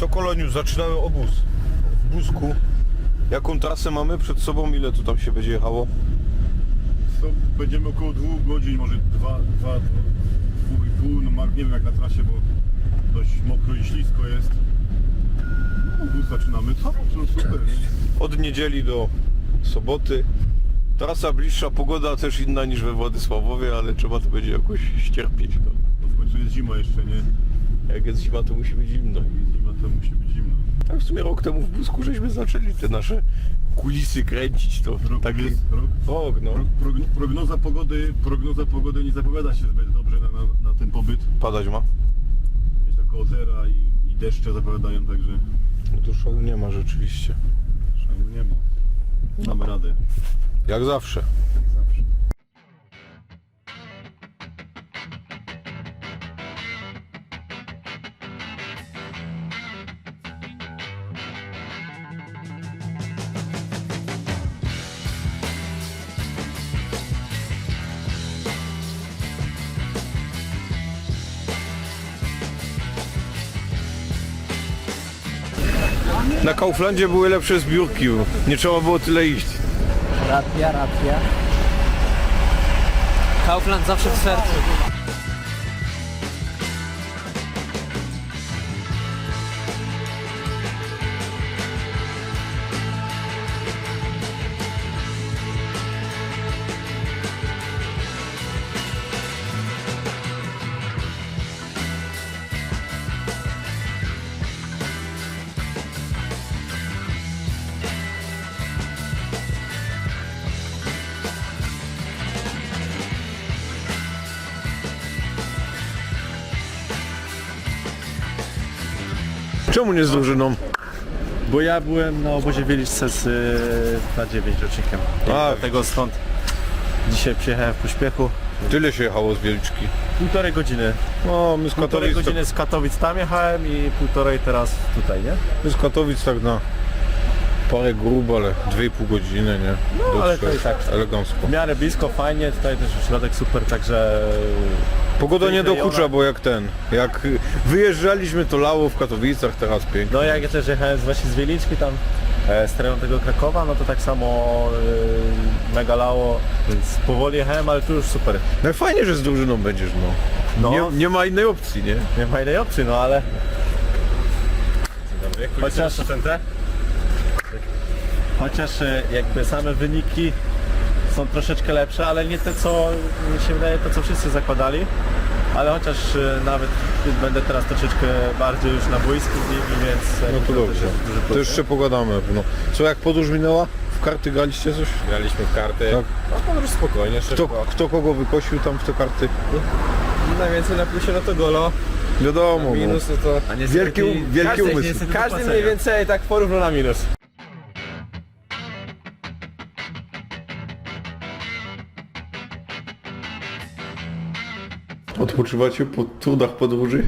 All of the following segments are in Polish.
Co Koloniu, zaczynamy obóz w Busku. Jaką trasę mamy przed sobą? Ile tu tam się będzie jechało? Co, będziemy około dwóch godzin, może dwa, dwa, dwóch i pół, no nie wiem jak na trasie, bo dość mokro i ślisko jest. No, bus zaczynamy, co? To super. Od niedzieli do soboty. Trasa bliższa, pogoda też inna niż we Władysławowie, ale trzeba to będzie jakoś ścierpieć. No. No w końcu jest zima jeszcze, nie? Jak jest zima, to musi być zimno. Jak zima to musi być zimno. Tak w sumie rok temu w Busku żeśmy zaczęli te nasze kulisy kręcić. To Rok taki jest, rok, rok, no. progno- prognoza pogody, prognoza pogody nie zapowiada się zbyt dobrze na, na, na ten pobyt. Padać ma. Jest tak koło zera i, i deszcze zapowiadają, także No to szału nie ma rzeczywiście. szału nie ma. Damy radę. Jak zawsze. Na Kauflandzie były lepsze zbiórki. Nie trzeba było tyle iść. Racja, racja. Kaufland zawsze w sercu. Czemu nie z drużyną? Bo ja byłem na obozie w Wieliczce z y, na 9 rocznikiem. I A. dlatego stąd dzisiaj przyjechałem w pośpiechu. Tyle się jechało z Wieliczki. Półtorej godziny. No, my z Półtorej Katowic, godziny z Katowic tam jechałem i półtorej teraz tutaj, nie? my z Katowic tak na parę grub, ale 2,5 godziny, nie? No, ale to i tak. Elegancko. W miarę blisko, fajnie, tutaj też środek super, także Pogoda nie dokucza, bo jak ten, jak wyjeżdżaliśmy to lało w Katowicach, teraz pięknie. no jak ja też jechałem z- właśnie z Wieliczki tam e, z terenu tego Krakowa, no to tak samo e, mega lało, więc powoli jechałem, ale tu już super. No fajnie, że z drużyną będziesz, no. No. Nie, nie ma innej opcji, nie? Nie ma innej opcji, no ale Chociaż, chociaż e, jakby same wyniki są troszeczkę lepsze, ale nie te co mi się wydaje to co wszyscy zakładali. Ale chociaż e, nawet będę teraz troszeczkę bardziej już na boisku z nimi, więc e, No to dobrze. jest duży To jeszcze pogadamy na pewno. Co, jak podróż minęła? W karty graliście coś? Graliśmy w karty. Tak. No podróż spokojnie, Kto, szybko. kto kogo wykosił tam w te karty? Najwięcej na plusie no to golo. Wiadomo, no. Minus no to... Wielki, um- wielki każdy, umysł. każdy mniej więcej tak porówno na minus. Odpoczywacie po trudach podróży?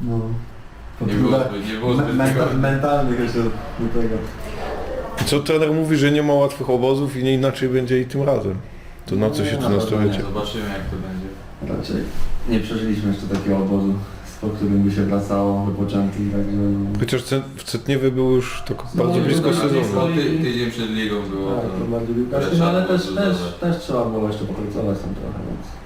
No. Nie było nie było zbyt Menta, wygodnie. mentalnych jeszcze do tego. Co trener mówi, że nie ma łatwych obozów i nie inaczej będzie i tym razem. To na co się tu nastawiacie? Zobaczymy jak to będzie. Raczej nie przeżyliśmy jeszcze takiego obozu, po którym by się wracało wypoczęty, także no. Chociaż w Cetniewie było już tak No, bardzo no, blisko no, sezonu. Ty, tydzień przed ligą było. Tak, to to- bardziej piłkarskie, no ale też, też, też trzeba było jeszcze popracować tam trochę, więc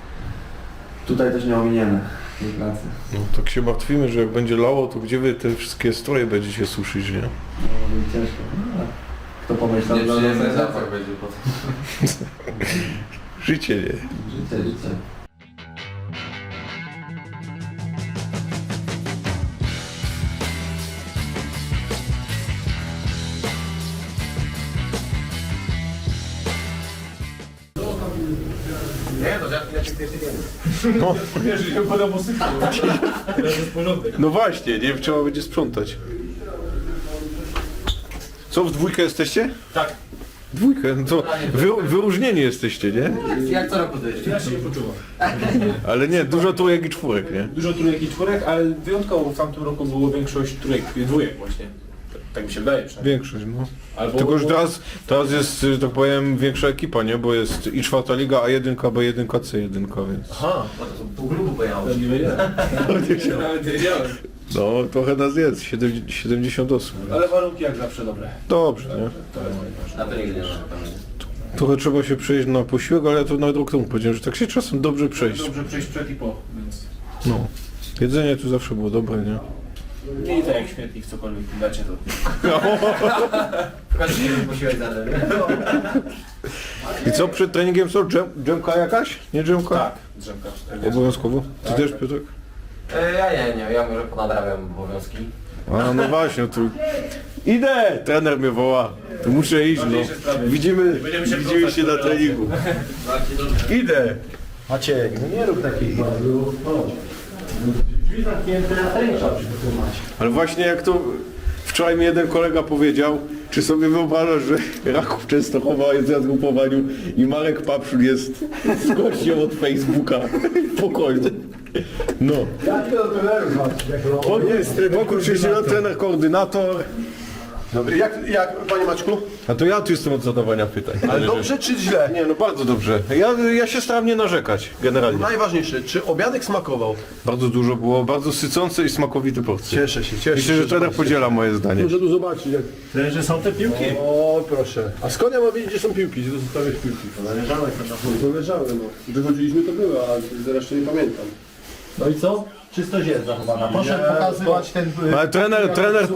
tutaj też nie ominiemy tej pracy. No, tak się martwimy, że jak będzie lało, to gdzie wy te wszystkie stroje będziecie suszyć, nie? No, będzie ciężko. No, ale kto pomyślał, że Nieprzyjemny zapach będzie potem. Życie, nie? Życie, życie. No. no właśnie, nie wiem, trzeba będzie sprzątać. Co, w dwójkę jesteście? Tak. Dwójkę, no to wy, wyróżnieni jesteście, nie? Jak co roku to jest? Ja się nie poczuwam. Ale nie, dużo trójek i czwórek, nie? Dużo trójek i czwórek, ale wyjątkowo w tamtym roku było większość trójek, dwójek właśnie. Tak mi się wydaje przynajmniej. Większość, no. Albo, Tylko, że teraz, teraz jest, że tak powiem, większa ekipa, nie? Bo jest i czwarta liga, A1, B1, C1, więc... Aha, To są pół klubu pojechało. to nie wiedziałem. Nawet nie wiedziałem. No, trochę nas jest, 70 70 osób. Ale warunki jak zawsze dobre. Dobrze, nie? Na treningu. Trochę trzeba się przejść na posiłek, ale ja to nawet rok temu powiedziałem, że tak się czasem dobrze przejść. Dobrze przejść przed i po, więc... No. Jedzenie tu zawsze było dobre, nie? I tak jak śmietnik, cokolwiek mi dacie, to... Każdy nie posiłek za? I co, przed treningiem co? Dżem, dżemka jakaś? Nie dżemka? Tak, drzemka. Tak. Obowiązkowo? Ty też, Piotrek? E, Ja nie, nie, ja może ponadrabiam obowiązki. A, no właśnie, tu... Idę! Trener mnie woła. Tu muszę iść, no. Widzimy, widzimy się na treningu. Idę! Macie, no nie rób takich Drzwi zamknięte, na trening trzeba przygotować. Ale właśnie jak to wczoraj mi jeden kolega powiedział, czy sobie wyobrażasz, że Raków Częstochowa jest na zgrupowaniu i Marek Papszul jest z gościem od Facebooka w pokoju. No. Jak to masz? Jak Wokół się na trener, koordynator. Jak, jak, panie Maćku? A to ja tu jestem od zadawania pytań. Ale dobrze czy źle? Nie, no bardzo dobrze. Ja, ja się staram nie narzekać, generalnie. Najważniejsze, czy obiadek smakował? Bardzo dużo było, bardzo sycące i smakowite porcje. Cieszę się, cieszę Myślę, się. że trener podziela moje zdanie. Muszę tu zobaczyć. Jak... Że są te piłki. O, proszę. A skąd ja mam wiedzieć, gdzie są piłki? Gdzie zostawiać piłki? Leżałeś tam na. To leżały, no. Wychodziliśmy, to były, a zresztą nie pamiętam. No i co? Czystość jest zachowana. Proszę pokazywać ten Ale trener, trener,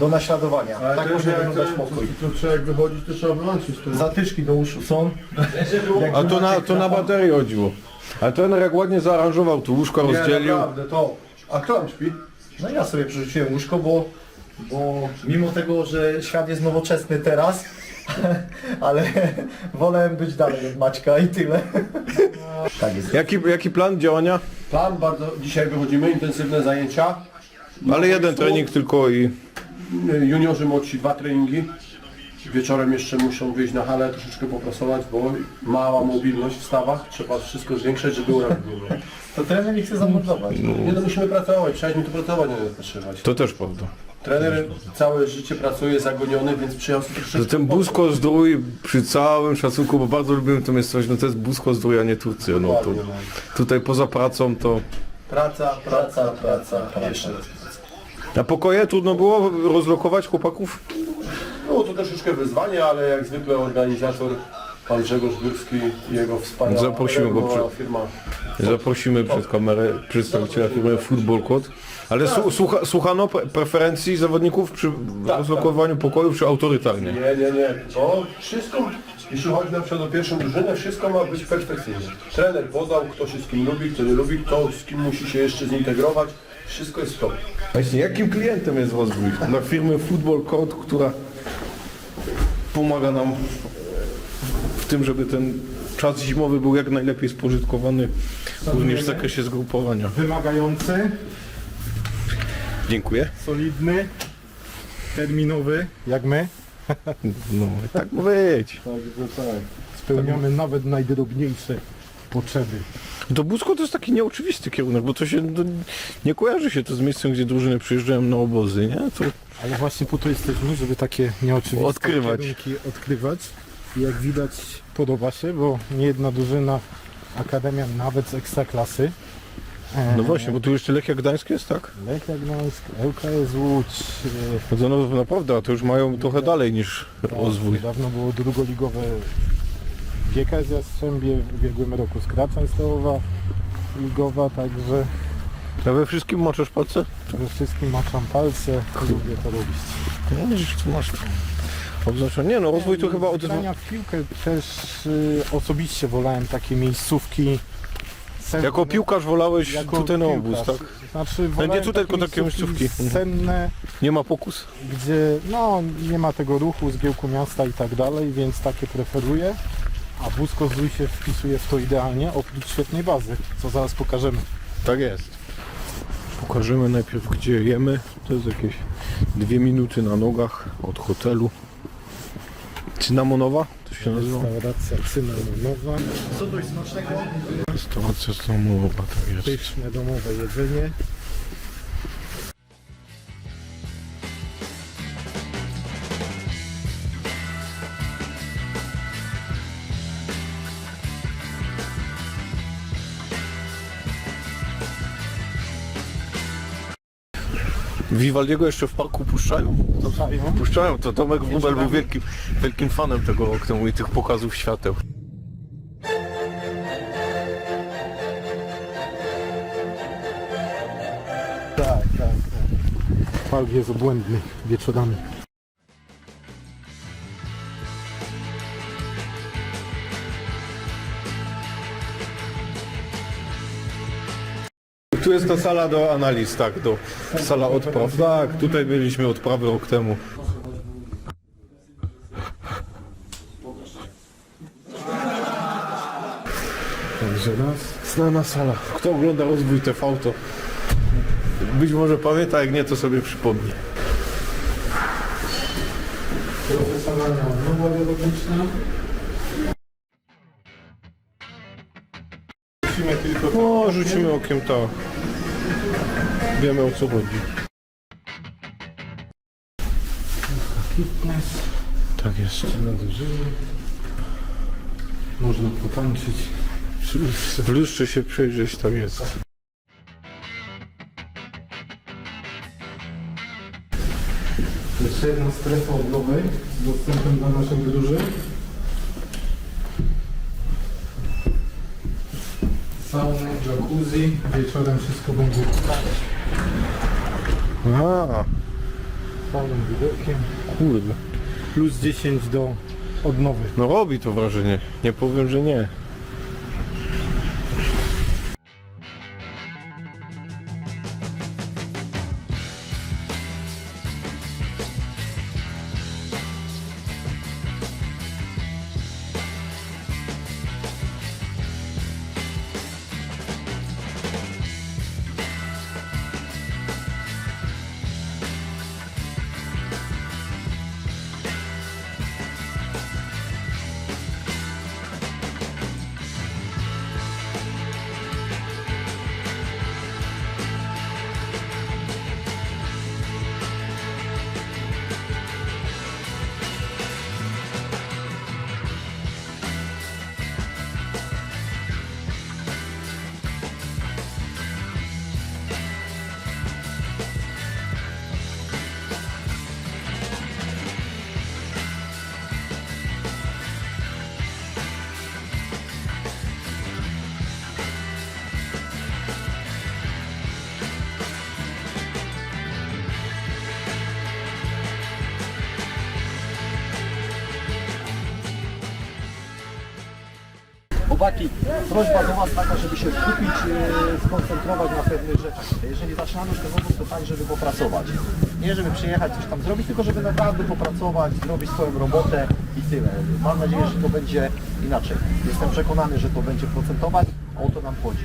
do naśladowania. tak może wyglądać pokój. To trzeba jak wychodzić, to trzeba wyłączyć. To... Zatyczki do uszu są. a to na, to na baterię chodziło. Ale trener jak ładnie zaaranżował, tu łóżko Nie, rozdzielił. naprawdę, to. A kto tam śpi? No ja sobie przerzuciłem łóżko, bo, bo mimo tego, że świat jest nowoczesny teraz, ale wolałem być dalej od Maćka i tyle. Tak jest. Jaki, jaki plan działania? Plan bardzo, dzisiaj wychodzimy, intensywne zajęcia. Ale jeden trening tylko i... Juniorzy młodsi dwa treningi. Wieczorem jeszcze muszą wyjść na halę, troszeczkę popracować, bo mała mobilność w stawach. Trzeba wszystko zwiększać, żeby urobić. To trener nie chce zamordować. Nie no, musimy pracować, trzeba mi tu pracować, a nie odpoczywać. To też prawda. Trener całe życie pracuje zagoniony, więc sobie troszeczkę... Zatem Busko Zdrój, przy całym szacunku, bo bardzo lubimy tę miejscowość, no to jest Busko Zdrój, a nie Turcja. No to tutaj poza pracą to... Praca, Praca, praca, praca. Jeszcze raz. A pokoje trudno było rozlokować chłopaków? No to troszeczkę wyzwanie, ale jak zwykle organizator, pan Grzegorz Górski i jego wspaniała Zaprosimy go przy- firma. Zaprosimy przed kamerę przedstawiciela firmy Football Code. Ale su, słucha, słuchano pre- preferencji zawodników przy rozlokowaniu pokojów, czy autorytarnie? Nie, nie, nie. To wszystko, jeśli chodzi na przykład o pierwszą drużynę, wszystko ma być perfekcyjnie. Trener podał, kto się z kim lubi, kto nie lubi, kto z kim musi się jeszcze zintegrować. Wszystko jest top. Właśnie, jakim klientem jest rozwój? Dla firmy Football Code, która pomaga nam w tym, żeby ten czas zimowy był jak najlepiej spożytkowany, również w zakresie zgrupowania. wymagający, Dziękuję. solidny, terminowy, jak my. No, tak ma być. Także tak, spełniamy nawet najdrobniejsze potrzeby. To Busko to jest taki nieoczywisty kierunek, bo to się nie kojarzy się to z miejscem, gdzie drużyny przyjeżdżają na obozy, nie? To Ale właśnie po to jesteśmy, żeby takie nieoczywiste Odkrywać. kierunki odkrywać. I jak widać podoba się, bo nie jedna drużyna, akademia nawet z ekstraklasy. No właśnie, bo tu jeszcze Lechia Gdańsk jest, tak? Lechia Gdańsk, ŁKS Łódź. No to no, naprawdę, a to już mają trochę dalej niż rozwój. Dawno było drugoligowe GKS Jastrzębie, w ubiegłym roku Skra Częstochowa ligowa, także A we wszystkim moczesz palce? przede wszystkim maczam palce, lubię to robić. No widzisz, co masz. Oznacza, nie no, rozwój to chyba od... Grania w piłkę też y, osobiście wolałem takie miejscówki. senne, Jako piłkarz wolałeś jako tutaj na piłkarz. obóz, tak? Znaczy wolałem tutaj takie tylko takie miejscówki. Mhm. Senne, Nie ma pokus? gdzie no, nie ma tego ruchu, zgiełku miasta i tak dalej, więc takie preferuję. A Busko Zdrój się wpisuje w to idealnie, oprócz świetnej bazy, co zaraz pokażemy. Tak jest. Pokażemy najpierw gdzie jemy. To jest jakieś dwie minuty na nogach od hotelu. Cynamonowa? To się nazywa? Restauracja cynamonowa, Restauracja cynamonowa, tak jest. pyszne domowe jedzenie. Vivaldiego jeszcze w parku puszczają? To, puszczają, to Tomek Wróbel był wielkim, wielkim fanem tego rok temu i tych pokazów świateł. Tak, tak, tak. Park jest obłędny wieczorami. Tu jest ta sala do analiz, tak, do sala odpraw. Tak, tutaj mieliśmy odprawy rok temu. Także nas, znana sala. Kto ogląda rozwój TV, to być może pamięta, jak nie, to sobie przypomni. No, rzucimy okiem to. Wiemy o co chodzi. Fitness. Tak jest. Można potańczyć. W lustrze się przejrzeć, tak jest. Jeszcze jedna strefa odlowej z dostępem dla naszych drużyn. Sauny, jacuzzi. Wieczorem wszystko będzie A, pełnym widokiem. kurde. Plus 10 do odnowy. No robi to wrażenie. Nie powiem, że nie. Chłopaki, prośba do Was taka, żeby się skupić, e, skoncentrować na pewnych rzeczach. Jeżeli zaczynamy przewodów, to tak, żeby popracować. Nie żeby przyjechać coś tam zrobić, tylko żeby naprawdę popracować, zrobić swoją robotę i tyle. Mam nadzieję, że to będzie inaczej. Jestem przekonany, że to będzie procentować, o to nam chodzi.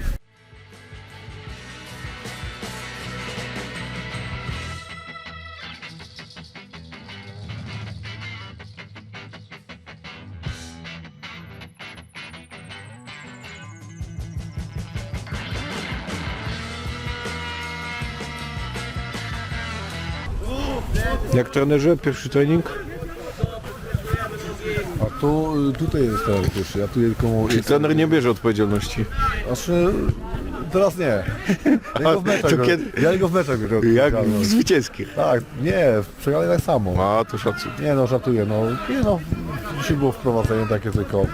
Jak trenerze, pierwszy trening? A tu, tutaj jest ten pierwszy, ja tu tylko... Czy trener nie bierze odpowiedzialności? Znaczy, teraz nie. Ja go w meczach, To biorę- kiedy- ja go w meczach biorę Jak odpowiedzialność. w zwycięskich. Tak, nie, w przegrali tak samo. A, to szacun. Nie no, żartuję, no. Nie no, dzisiaj było wprowadzenie takie tylko...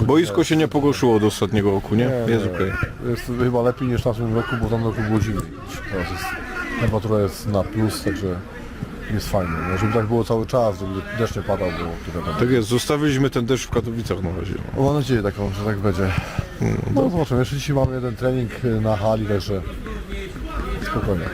Boisko się nie pogorszyło do ostatniego roku, nie? Jest okej. Jest chyba lepiej niż w tamtym roku, bo w tamtym roku było zimniej. Teraz jest, temperatura jest na plus, także jest fajnie. No, żeby tak było cały czas, żeby deszcz nie padał, to wiadomo. Tak jest, zostawiliśmy ten deszcz w Katowicach na razie. O, Mam nadzieję taką, że tak będzie. No zobaczymy, jeszcze dzisiaj mamy jeden trening y, na hali, także spokojnie.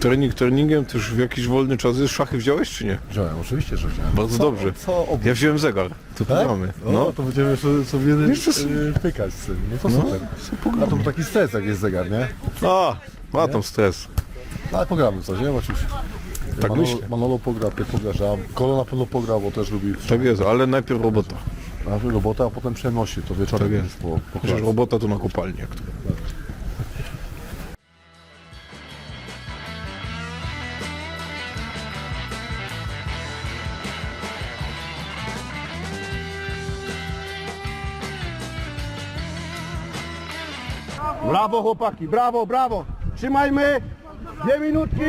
Trening treningiem, też w jakiś wolny czas jest. Szachy wziąłeś czy nie? Wziąłem, oczywiście, że wziąłem. Bardzo dobrze. Co ob... Ja wziąłem zegar. To tak? mamy. No, No. to będziemy jeszcze sobie Jeszcze y, pykać z tym. No to No, super. A to taki stres jak jest zegar, nie? A, ma tam stres. No, ale pogramy coś, nie? Oczywiście. Tak Manolo, myślę. Manolo pogra, ty pograsz, a Kolo na pewno pogra, bo też lubi Tak jest, ale najpierw robota. a robotę, a potem przenosi, to wieczorem Tak jest. po, po Przecież robota to na kopalni. Jak to. Brawo chłopaki, brawo, brawo. Trzymajmy. Dwie minutki!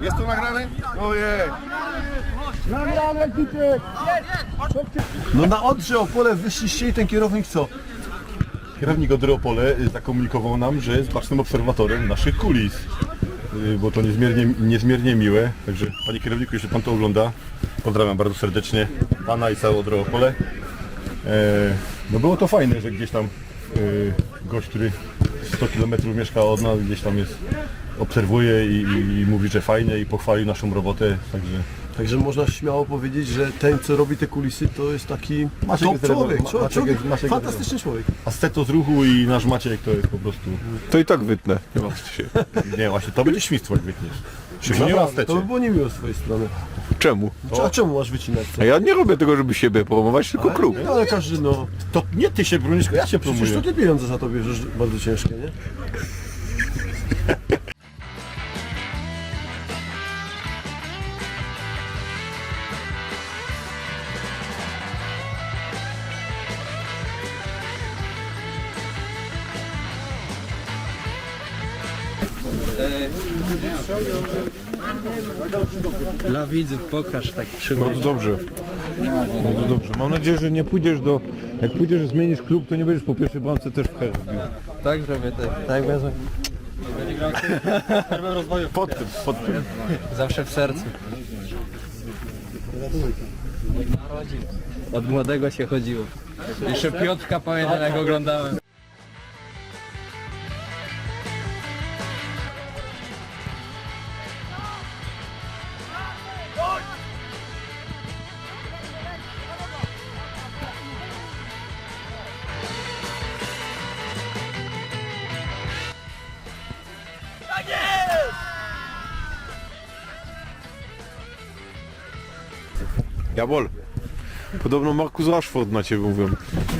Jest to nagrane? Ojej! Nagrane, Kiciek! No na Odrze Opole wyszliście i ten kierownik co? Kierownik Odry Opole y, zakomunikował nam, że jest bacznym obserwatorem naszych kulis. Y, Było to niezmiernie, niezmiernie miłe. Także panie kierowniku, jeśli pan to ogląda, pozdrawiam bardzo serdecznie pana i całe Odry Opole. E, no było to fajne, że gdzieś tam gość, który 100 km mieszka od nas, gdzieś tam jest, obserwuje i, i, i mówi, że fajnie i pochwalił naszą robotę. Także Także można śmiało powiedzieć, że ten co robi te kulisy to jest taki Maciek top jest człowiek, człowiek, Maciek człowiek jest- Maciek jest fantastyczny człowiek. asceto z ruchu i nasz Maciek to jest po prostu... To i tak wytnę. Nie martwcie się. Nie, właśnie to będzie świństwo, jak wytniesz. Się nie Naprawdę, to by było niemiło z twojej strony. Czemu? A czemu masz wycinać A ja nie robię tego, żeby siebie promować, tylko klub. No ale każdy no, To nie ty się bronisz, ja się przecież promuję. to ty pieniądze za to bierzesz bardzo ciężkie, nie? Dla widzów pokaż tak przykład. Bardzo dobrze. Bardzo dobrze. Mam nadzieję, że nie pójdziesz do... Jak pójdziesz, zmienisz klub, to nie będziesz po pierwszej bramce też w herb. Tak zrobię tak. Tak wezmę. Pod tym, pod tym. Zawsze w sercu. Od młodego się chodziło. Jeszcze Piotrka pamiętam jak oglądałem. Jabol. Podobno Markus Rashford na ciebie mówią.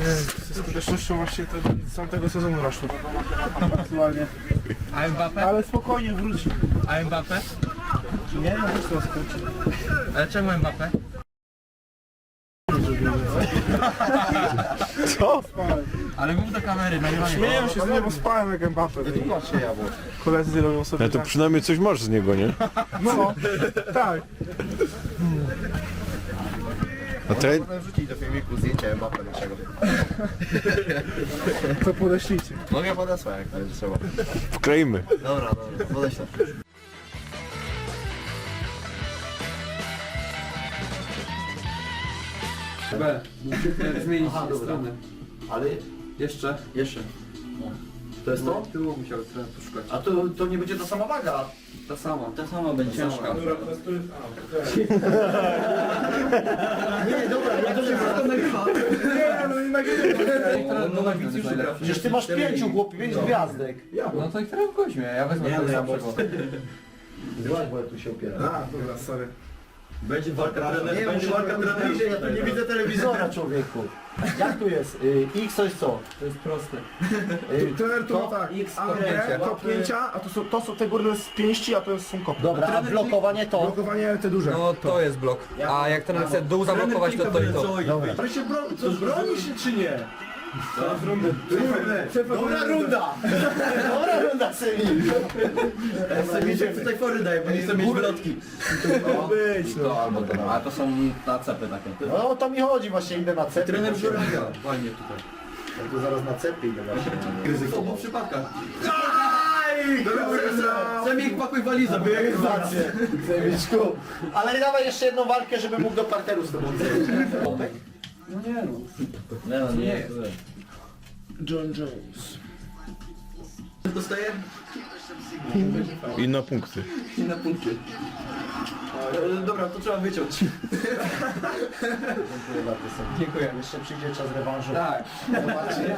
Z skutecznością właśnie to z tamtego sezonu raszło. Aktualnie. A Mbappé? Ale spokojnie wróci. A Mbappé? Nie, no wyszło skróci. Ale czemu Mbappé? Co? Ale mów do kamery, nagrywanie. Śmieję się z niego, spałem jak ja, bo... Koledzy robią sobie Ja to tak. przynajmniej coś masz z niego, nie? No, tak. A tre... Wrzucić do filmiku zdjęcie Mbappé naszego. To podeślijcie. Mogę podesłać jak będzie trzeba. wkleimy. Dobra, dobra, podeślę. Zmienić stronę. Ale Jeszcze? Jeszcze. To jest to? Tyłu musiał trochę poszukać. A to, to nie będzie ta sama waga. Ta sama. Ta sama będzie ciężka. Nie, dobra, ja to się wszystko nagrywa. No na widz już Przecież ty masz pięciu chłopie, pięć gwiazdek. No to i teraz weźmie, ja wezmę Nie, tego no ja lepszego. Zobacz, bo ja tu się opieram. A, dobra, sorry. Będzie walka trenerów, będzie walka trenerów. Ja tu nie widzę telewizora, człowieku. Jak tu jest? Y, X to jest co? To jest proste. Y, Trener ma tak. X A, nie, kopnięcia, a to są, to są te górne z pięści, a to jest, są kopy. Dobra, a blokowanie to? Blokowanie te duże. No to jest blok. A jak ten chce dół zablokować, to to i to. Dobra. Ale się bro... co, broni się czy nie? Dobra runda! Dobra runda, Semi! Semi się tutaj fory daje, bo nie chcę mieć wylotki. Być, no. albo to. A to są nacepy takie. No o to mi chodzi, właśnie idę na cepy. Trener Żuraga, fajnie tutaj. Ja tu zaraz na cepy idę właśnie. W obu przypadkach. Semik pakuj walizę, by jak. Semiczku. Ale dawaj jeszcze jedną walkę, żebym mógł do parteru z tobą zejść. Nie no, nie jest. John Jones. Dostaję I na punkty. na punkty. Dobra, to trzeba wyciąć. Dziękuję. Jeszcze przyjdzie czas rewanżu. Tak. Zobaczcie.